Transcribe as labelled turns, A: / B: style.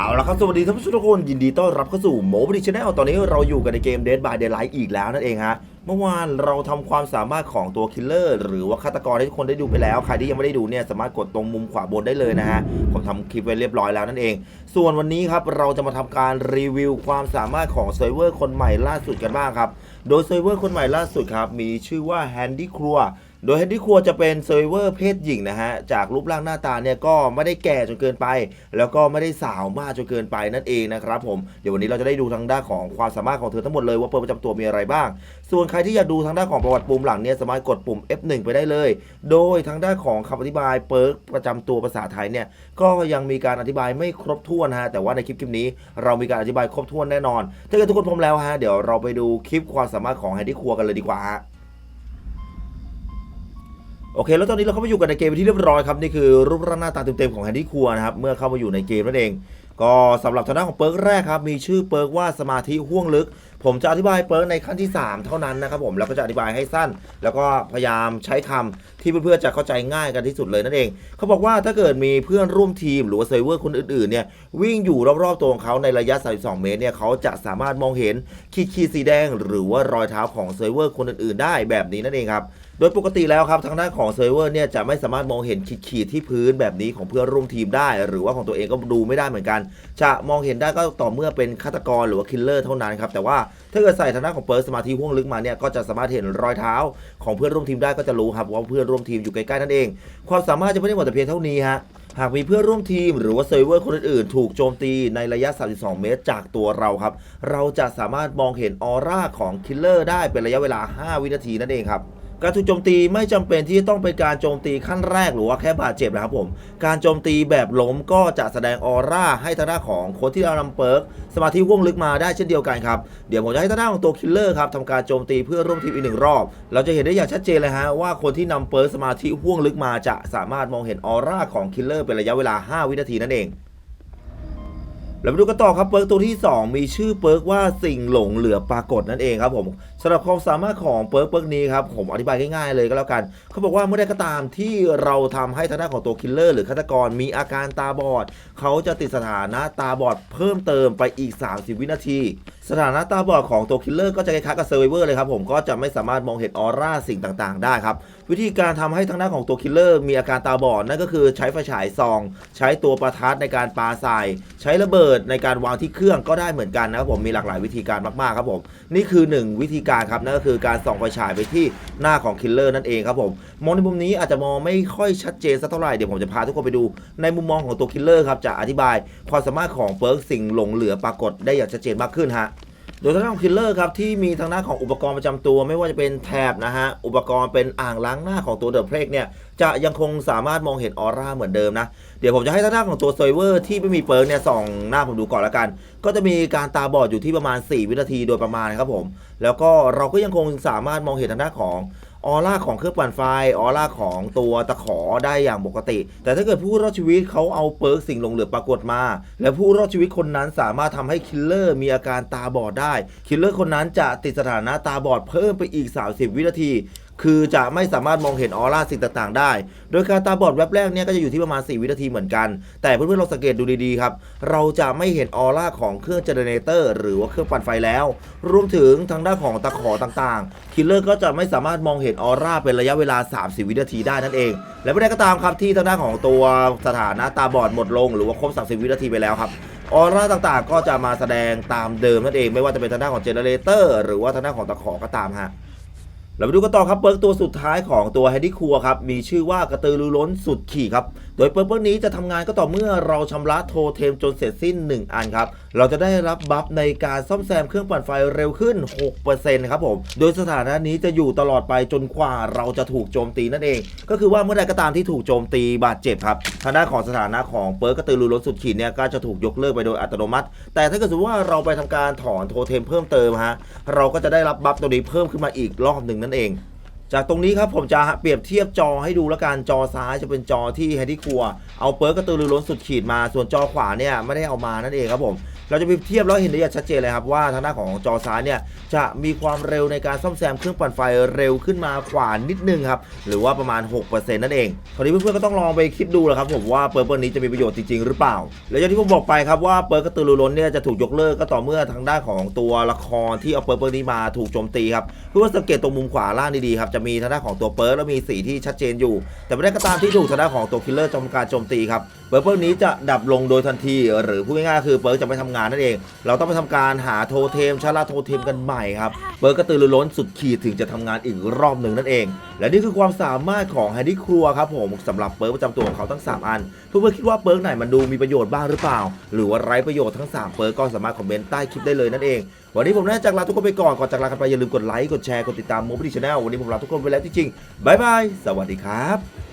A: เอาละครับสวัสดีท่านผู้ชมทุกคนยินดีต้อนรับเข้าสู่โมบิดิชแนลตอนนี้เราอยู่กันในเกม Dead by Daylight อีกแล้วนั่นเองฮะเมื่อวานเราทำความสามารถของตัวคิลเลอร์หรือว่าฆาตกรให้ทุกคนได้ดูไปแล้ว ใครที่ยังไม่ได้ดูเนี่ยสามารถกดตรงมุมขวาบนได้เลยนะฮะผมทำคลิปไว้เรียบร้อยแล้วนั่นเอง ส่วนวันนี้ครับเราจะมาทำการรีวิวความสามารถของเซิร์ฟเวอร์คนใหม่ล่าสุดกันบ้างครับโดยเซิร์ฟเวอร์คนใหม่ล่าสุดครับมีชื่อว่า Handy Crew โดย Handy Crew จะเป็นเซิร์ฟเวอร์เพศหญิงนะฮะ จากรูปร่างหน้าตาเนี่ยก็ไม่ได้แก่จนเกินไป แล้วก็ไม่ได้สาวมากจนเกินไปนั่นเองนะครับผม เดี๋ยววันนี้เราจะได้ดูทางด้านของความสามารถของเธอทั้งหมดเลยว่าเปิดประจำตัวมีอะไรบ้าง ส่วนใครที่อยากดูทางด้านของประวัติปุ่มหลังเนี่ยสามารถกดปุ่ม F1 ไปได้เลย โดยทางด้านของคำอธิบายเปิร์กประจำตัวภาษาไทยเนี่ยก็ยังมีการอธิบายไม่ครบถ้วนฮะแต่ว่าในคลิปคลิปนี้ เรามีการอธิบายครบถ้วนแน่นอน ถ้าเกิดทุกคนพร้อมแล้วฮะเดี๋ยวเราไปดูคลิปความสามารถของแฮนดี้ครัวกันเลยดีกว่าฮะ โอเค แล้วตอนนี้เราเข้ามาอยู่กันในเกมเป็นที่เรียบร้อยครับ นี่คือรูปร่างหน้าตาเต็มๆของแฮนดี้ครัวนะครับ เมื่อเข้ามาอยู่ในเกมนั่นเอง ก็สำหรับทางด้านของเปิร์กแรกครับ มีชื่อเปิร์กว่าสมาธิห่วงลึก ผมจะอธิบายเปิร์กในขั้นที่ 3 เท่านั้นนะครับผมแล้วก็จะอธิบายให้สั้น แล้วก็พยายามใช้คำที่เพื่อนๆจะเข้าใจง่ายกันที่สุดเลยนั่นเอง เขาบอกว่าถ้าเกิดมีเพื่อนร่วมทีมหรือว่าเซิร์ฟเวอร์คนอื่นๆเนี่ยวิ่งอยู่รอบๆตัวของเขาในระยะ 32 เมตรเนี่ยเขาจะสามารถมองเห็นขีดขีดสีแดง หรือว่ารอยเท้าของเซิร์ฟเวอร์คนอื่นๆ ได้แบบนี้นั่นเองครับโดยปกติแล้วครับทางด้านของเซิร์ฟเวอร์เนี่ยจะไม่สามารถมองเห็นขีดๆที่พื้นแบบนี้ของเพื่อนร่วมทีมได้ หรือว่าของตัวเองก็ดูไม่ได้เหมือนกัน จะมองเห็นได้ก็ต่อเมื่อเป็นฆาตกรหรือว่าคิลเลอร์เท่านั้นครับแต่ว่าถ้าเกิดใส่ทางด้านของเปิร์สมาธิห่วงลึกมาเนี่ยก็จะสามารถเห็นรอยเท้าของเพื่อนร่วมทีมได้ก็จะรู้ครับว่าเพื่อนร่วมทีมอยู่ใกล้ๆนั่นเอง ความสามารถจะไม่ได้หมดแต่เพียงเท่านี้ฮะหากมีเพื่อนร่วมทีมหรือว่าเซิร์ฟเวอร์คนอื่นๆ ถูกโจมตีในระยะ 32 เมตรจากตัวเราครับ เราจะสามารถมองเห็นออร่าของคิลเลอร์ได้เป็นระยะเวลา 5 วินาทีนั่นเองครับ การถูกโจมตีไม่จำเป็นที่ต้องเป็นการโจมตีขั้นแรกหรือว่าแค่บาดเจ็บนะครับผม การโจมตีแบบล้มก็จะแสดงออร่าให้ทางด้านของคนที่เรานำเปิร์กสมาธิว่วงลึกมาได้เช่นเดียวกันครับ เดี๋ยวผมจะให้ทางด้านของตัวคิลเลอร์ครับทำการโจมตีเพื่อร่วมทีมอีกหนึ่งรอบ เราจะเห็นได้อย่างชัดเจนเลยฮะว่าคนที่นำเปิร์กสมาธิว่วงลึกมาจะสามารถมองเห็นออร่าของคิลเลอร์เป็นระยะเวลา 5 วินาทีนั่นเอง เราไปดูกันต่อครับเปิร์กตัวที่ 2 มีชื่อเปิร์กว่าสิ่งหลงเหลือปรากฏนั่นเองครับผมสำหรับความสามารถของเปิร์กเปิร์กนี้ครับผมอธิบายง่ายๆเลยก็แล้วกัน เขาบอกว่าเมื่อใดก็ตามที่เราทำให้ทางด้านของตัวคิลเลอร์หรือฆาตกรมีอาการตาบอด เขาจะติดสถานะตาบอดเพิ่มเติมไปอีก 30 วินาที สถานะตาบอดของตัวคิลเลอร์ก็จะคล้ายๆกับเซอร์ไวเวอร์เลยครับผมก็จะไม่สามารถมองเห็นออร่าสิ่งต่างๆ ได้ครับ วิธีการทำให้ทางด้านของตัวคิลเลอร์มีอาการตาบอดนั่นก็คือใช้ไฟฉายซอง ใช้ตัวประทัดในการปาใส่ใช้ระเบิดในการวางที่เครื่องก็ได้เหมือนกันนะครับผมมีหลากหลายวิธีการมากๆครับผมนี่คือ 1 วิธีการครับนั่นก็คือการส่องไฟฉายไปที่หน้าของคิลเลอร์นั่นเองครับผมมองในมุมนี้อาจจะมองไม่ค่อยชัดเจนสักเท่าไหร่เดี๋ยวผมจะพาทุกคนไปดู ในมุมมองของตัวคิลเลอร์ครับจะอธิบายความสามารถของเปิร์กสิ่งหลงเหลือปรากฏได้อย่างชัดเจนมากขึ้นฮะ โดยทางด้านคิลเลอร์ครับที่มีทางด้านของอุปกรณ์ประจำตัว ไม่ว่าจะเป็นแถบนะฮะอุปกรณ์เป็นอ่างล้างหน้าของตัวเดอะเพลกเนี่ยจะยังคงสามารถมองเห็นออร่าเหมือนเดิมนะ เดี๋ยวผมจะให้ทางด้านของตัวเซร์ฟเวอร์ที่ไม่มีเปิร์กเนี่ยส่องหน้าผมดูก่อนละกัน ก็จะมีการตาบอดอยู่ที่ประมาณ 4 วินาทีโดยประมาณครับผม แล้วก็เราก็ยังคงสามารถมองเห็นทางด้านของ ออร่าของเครื่องปั่นไฟออร่าของตัวตะขอได้อย่างปกติ แต่ถ้าเกิดผู้รอดชีวิตเขาเอาเปิร์กสิ่งหลงเหลือปรากฏมา และผู้รอดชีวิตคนนั้นสามารถทำให้คิลเลอร์มีอาการตาบอดได้ คิลเลอร์คนนั้นจะติดสถานะตาบอดเพิ่มไปอีก 30 วินาที คือจะไม่สามารถมองเห็นออร่าสิ่งต่างๆ ได้ โดยการตาบอดแวบแรกเนี่ยก็จะอยู่ที่ประมาณ 4 วินาทีเหมือนกัน แต่เพื่อนๆลองสังเกตดูดีๆครับ เราจะไม่เห็นออร่าของเครื่องเจเนเรเตอร์หรือว่าเครื่องปั่นไฟแล้ว รวมถึงทางด้านของตะขอต่างๆ คิลเลอร์ก็จะไม่สามารถมองเห็นออร่าเป็นระยะเวลา 30 วินาทีได้นั่นเอง และไม่ได้ก็ตามครับที่ทางด้านของตัวสถานะตาบอดหมดลง หรือว่าครบ 30 วินาทีไปแล้วครับออร่าต่างๆ ก็จะมาแสดงตามเดิมนั่นเอง ไม่ว่าจะเป็นทางด้านของเจเนเรเตอร์หรือว่าทางด้านของตะขอก็ตามฮะ เราไปดูกันต่อครับเปิร์กตัวสุดท้ายของตัวแฮดดี้คัวครับมีชื่อว่ากระตือรือร้นสุดขี่ครับ โดยเปิร์เปิร์กนี้จะทำงานก็ต่อเมื่อเราชำระโทเทมจนเสร็จสิ้น 1 อันครับ เราจะได้รับบัฟในการซ่อมแซมเครื่องปั่นไฟเร็วขึ้น 6%ครับผม โดยสถานะนี้จะอยู่ตลอดไปจนกว่าเราจะถูกโจมตีนั่นเอง ก็คือว่าเมื่อใดก็ตามที่ถูกโจมตีบาดเจ็บครับทางด้านของสถานะของเปิร์กระตือรือร้นสุดขีดเนี่ยก็จะถูกยกเลิกไปโดยอัตโนมัติ แต่ถ้าเกิดสมมติว่าเราไปทำการถอนโทเทมเพิ่มเติมฮะเราก็จะได้รับบัฟตัวนี้เพิ่มขึ้นมาอีกรอบหนึ่งนั่นเอง จากตรงนี้ครับผมจะเปรียบเทียบจอให้ดูแล้วกันจอซ้ายจะเป็นจอที่แฮดดี้ครัว เอาเปิร์กกระตือรือร้นสุดขีดมาส่วนจอขวาเนี่ยไม่ได้เอามานั่นเองครับผมเราจะเปรียบเทียบแล้วเห็นได้อย่างชัดเจนเลยครับว่าทางด้านของจอซ้ายเนี่ยจะมีความเร็วในการซ่อมแซมเครื่องปั่นไฟเร็วขึ้นมากว่านิดนึงครับหรือว่าประมาณ 6%นั่นเองคราวนี้เพื่อนๆก็ต้องลองไปคิดดูแหละครับผมว่าเปิร์กนี้จะมีประโยชน์จริงๆหรือเปล่า และอย่างที่ผมบอกไปครับว่าเปิร์กกระตือรือร้นเนี่ยจะถูกยกเลิกก็ต่อเมื่อทางด้านของตัวละครที่เอาเปิร์กนี้มาถูกโจมตีครับเพื่อสังเกตตรงมุมขวาล่างดีๆครับจะมีทางด้านของตัวเปิร์กแล้วมีสีที่ชัดเจนอยู่ แต่ไม่ได้ก็ตามที่ถูกทางด้านของตัวคิลเลอร์จมการโจมตีครับ เปิร์กนี้จะดับลงโดยทันที หรือพูดง่ายๆคือเปิร์กจะไม่ทำงานนั่นเอง เราต้องไปทำการหาโทเทมชาลาโทเทมกันใหม่ครับ เปิร์กกระตือรือร้นสุดขีดถึงจะทำงานอีกรอบหนึ่งนั่นเอง และนี่คือความสามารถของแฮนดี้ครัวครับผมสำหรับเปิร์กประจำตัวของเขาทั้ง 3 อัน เพื่อนๆคิดว่าเปิร์กไหนมันดูมีประโยชน์บ้างหรือเปล่า หรือว่าไร้ประโยชน์ทั้ง 3 เปิร์กก็สามารถคอมเมนต์ใต้คลิปได้เลยนั่นเอง วันนี้ผมน่าจะลาทุกคนไปก่อนก่อนจากลากันไปอย่าลืมกดไลค์กดแชร์กดติดตามโมบิลิชแนลวันนี้ผมลาทุกคนไปแล้วจริงๆบายบายสวัสดีครับ